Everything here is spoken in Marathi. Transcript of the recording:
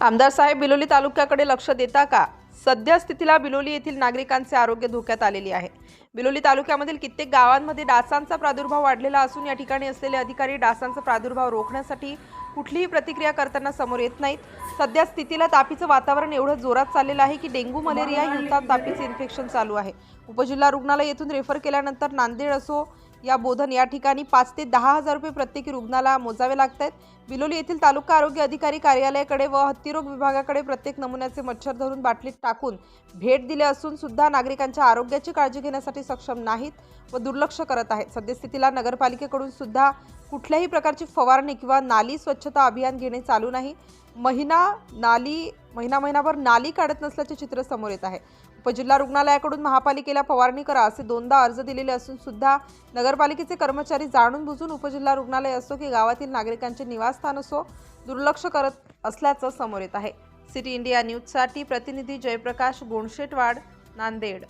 आमदार साहेब बिलोली तालुक्याकडे लक्ष देता का? सध्या स्थितीला बिलोली येथील नागरिकांचे आरोग्य धोक्यात आलेले आहे. बिलोली तालुक्यामधील कित्येक गावांमध्ये डासांचा प्रादुर्भाव वाढलेला असून या ठिकाणी असलेले अधिकारी डासांचा प्रादुर्भाव रोखण्यासाठी कुठलीही प्रतिक्रिया करताना समोर येत नाहीत. सध्या स्थितीला तापीचं वातावरण एवढं जोरात चाललेलं आहे की डेंग्यू मलेरिया हिवताप तापीचे इन्फेक्शन चालू आहे. उपजिल्हा रुग्णालय येथून रेफर केल्यानंतर नांदेड असो या बोधन या ठिकाणी पाच ते दहा हजार रुपये प्रत्येकी रुग्णाला मोजावे लागत आहेत बिलोली येथील तालुका आरोग्य अधिकारी कार्यालयाकडे व हत्तीरोग विभागाकडे प्रत्येक नमुन्याचे मच्छर धरून बाटलीत टाकून भेट दिले असून सुद्धा नागरिकांच्या आरोग्याची काळजी घेण्यासाठी सक्षम नाहीत व दुर्लक्ष करत आहेत. सद्यस्थितीला नगरपालिकेकडून सुद्धा कुठल्याही प्रकारची फवारणी किंवा नाली स्वच्छता अभियान घेणे चालू नाही. महिना नाली महिना महिनाभर नाली काढत नसल्याचे चित्र समोर येत आहे. उपजिल्हा रुग्णालयाकडून महापालिकेला फवारणी करा असे दोनदा अर्ज दिलेले असून सुद्धा नगरपालिकेचे कर्मचारी जाणून बुजून उपजिल्हा रुग्णालय असो की गावातील नागरिकांचे निवासस्थान असो दुर्लक्ष करत असल्याचं समोर येत आहे. सिटी इंडिया न्यूजसाठी प्रतिनिधी जयप्रकाश गोणशेटवाड नांदेड.